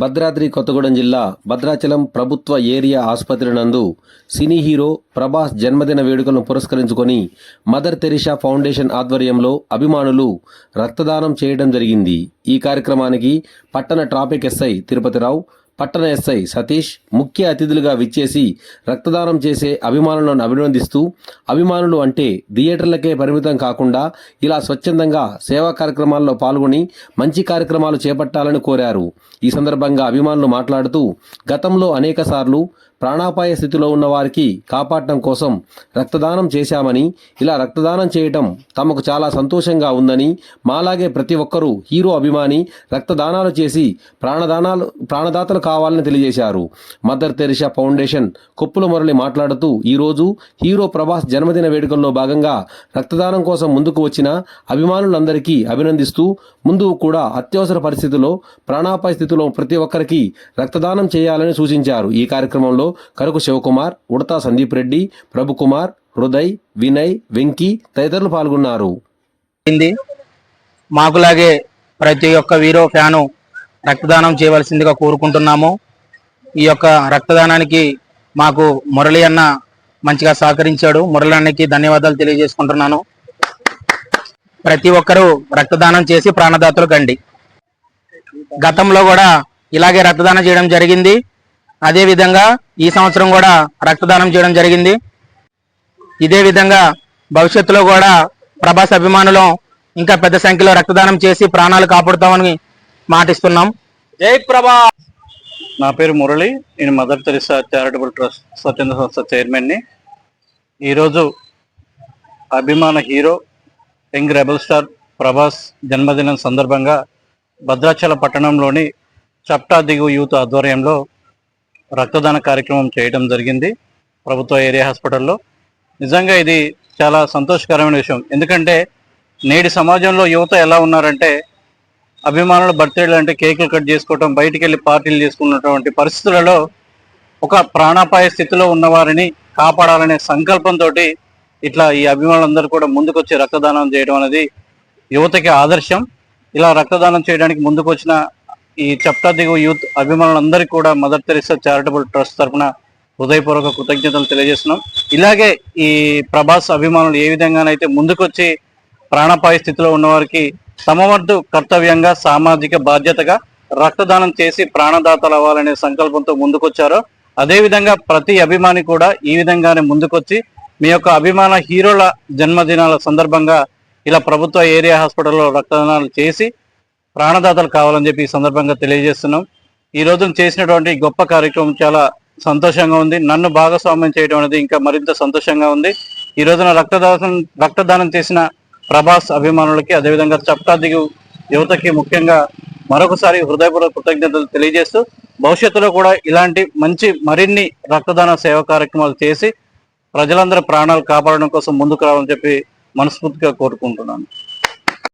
భద్రాద్రి కొత్తగూడెం జిల్లా భద్రాచలం ప్రభుత్వ ఏరియా ఆసుపత్రి నందు సినీ హీరో ప్రభాస్ జన్మదిన వేడుకలను పురస్కరించుకొని మదర్ తెరిషా ఫౌండేషన్ ఆధ్వర్యంలో అభిమానులు రక్తదానం చేయడం జరిగింది. ఈ కార్యక్రమానికి పట్టణ ట్రాఫిక్ ఎస్ఐ తిరుపతిరావు పట్టణ ఎస్ఐ సతీష్ ముఖ్య అతిథులుగా విచ్చేసి రక్తదానం చేసే అభిమానులను అభినందిస్తూ అభిమానులు అంటే థియేటర్లకే పరిమితం కాకుండా ఇలా స్వచ్ఛందంగా సేవా కార్యక్రమాల్లో పాల్గొని మంచి కార్యక్రమాలు చేపట్టాలని కోరారు. ఈ సందర్భంగా అభిమానులు మాట్లాడుతూ గతంలో అనేకసార్లు ప్రాణాపాయ స్థితిలో ఉన్న వారికి కాపాడటం కోసం రక్తదానం చేశామని ఇలా రక్తదానం చేయటం తమకు చాలా సంతోషంగా ఉందని మాలాగే ప్రతి ఒక్కరూ హీరో అభిమాని రక్తదానాలు చేసి ప్రాణదానాలు ప్రాణదాతలు కావాలని తెలియజేశారు. Mother Teresa foundation Koppula Murali మాట్లాడుతూ ఈరోజు హీరో ప్రభాస్ జన్మదిన వేడుకల్లో భాగంగా రక్తదానం కోసం ముందుకు వచ్చిన అభిమానులందరికీ అభినందిస్తూ ముందు కూడా అత్యవసర పరిస్థితుల్లో ప్రాణాపాయ స్థితిలో ప్రతి ఒక్కరికి రక్తదానం చేయాలని సూచించారు. ఈ కార్యక్రమంలో కరకు శివకుమార్ ఉడతా సందీప్ రెడ్డి ప్రభుకుమార్ హృదయ్ వినయ్ వెంకీ తదితరులు పాల్గొన్నారు. మాకులాగే ప్రతి ఒక్క వీరో ఫ్యాను రక్తదానం చేయవలసిందిగా కోరుకుంటున్నాము. ఈ యొక్క రక్తదానానికి మాకు మురళి అన్న మంచిగా సహకరించాడు. మురళి అన్నకి ధన్యవాదాలు తెలియజేసుకుంటున్నాను. ప్రతి ఒక్కరూ రక్తదానం చేసి ప్రాణదాతలు కండి. గతంలో కూడా ఇలాగే రక్తదానం చేయడం జరిగింది. అదే విధంగా ఈ సంవత్సరం కూడా రక్తదానం చేయడం జరిగింది. ఇదే విధంగా భవిష్యత్తులో కూడా ప్రభాస్ అభిమానులు ఇంకా పెద్ద సంఖ్యలో రక్తదానం చేసి ప్రాణాలు కాపాడుతామని మాటిస్తున్నాం. జై ప్రభా. నా పేరు మురళి. నేను మదర్ తెరిసా చారిటబుల్ ట్రస్ట్ స్వచ్ఛంద సంస్థ చైర్మన్ని ఈరోజు అభిమాన hero young rebel star Prabhas జన్మదినం సందర్భంగా భద్రాచల పట్టణంలోని చప్టా దిగు యూత్ ఆధ్వర్యంలో రక్తదాన కార్యక్రమం చేయడం జరిగింది ప్రభుత్వ ఏరియా హాస్పిటల్లో. నిజంగా ఇది చాలా సంతోషకరమైన విషయం. ఎందుకంటే నేటి సమాజంలో యువత ఎలా ఉన్నారంటే అభిమానుల బర్త్డేలు అంటే కేకులు కట్ చేసుకోవటం బయటికి వెళ్ళి పార్టీలు చేసుకున్నటువంటి పరిస్థితులలో ఒక ప్రాణాపాయ స్థితిలో ఉన్నవారిని కాపాడాలనే సంకల్పంతో ఇట్లా ఈ అభిమానులందరూ కూడా ముందుకొచ్చి రక్తదానం చేయడం అనేది యువతకి ఆదర్శం. ఇలా రక్తదానం చేయడానికి ముందుకు వచ్చిన ఈ చప్టా దిగువ యూత్ అభిమానులందరికీ కూడా మదర్ తెరిసా చారిటబుల్ ట్రస్ట్ తరఫున హృదయపూర్వక కృతజ్ఞతలు తెలియజేస్తున్నాం. ఇలాగే ఈ ప్రభాస్ అభిమానులు ఏ విధంగానైతే ముందుకొచ్చి ప్రాణాపాయ స్థితిలో ఉన్నవారికి తమ కర్తవ్యంగా సామాజిక బాధ్యతగా రక్తదానం చేసి ప్రాణదాతలు అవ్వాలనే సంకల్పంతో ముందుకొచ్చారో. అదేవిధంగా ప్రతి అభిమాని కూడా ఈ విధంగానే ముందుకొచ్చి మీ యొక్క అభిమాన హీరోల జన్మదినాల సందర్భంగా ఇలా ప్రభుత్వ ఏరియా హాస్పిటల్లో రక్తదానాలు చేసి ప్రాణదాతలు కావాలని చెప్పి ఈ సందర్భంగా తెలియజేస్తున్నాం. ఈ రోజున చేసినటువంటి గొప్ప కార్యక్రమం చాలా సంతోషంగా ఉంది. నన్ను భాగస్వామ్యం చేయడం అనేది ఇంకా మరింత సంతోషంగా ఉంది. ఈ రోజున రక్తదానం రక్తదానం చేసిన ప్రభాస్ అభిమానులకి అదేవిధంగా చప్టా దిగు యువతకి ముఖ్యంగా మరొకసారి హృదయపూర్వక కృతజ్ఞతలు తెలియజేస్తూ భవిష్యత్తులో కూడా ఇలాంటి మంచి మరిన్ని రక్తదాన సేవ కార్యక్రమాలు చేసి ప్రజలందరి ప్రాణాలు కాపాడడం కోసం ముందుకు రావాలని చెప్పి మనస్ఫూర్తిగా కోరుకుంటున్నాను.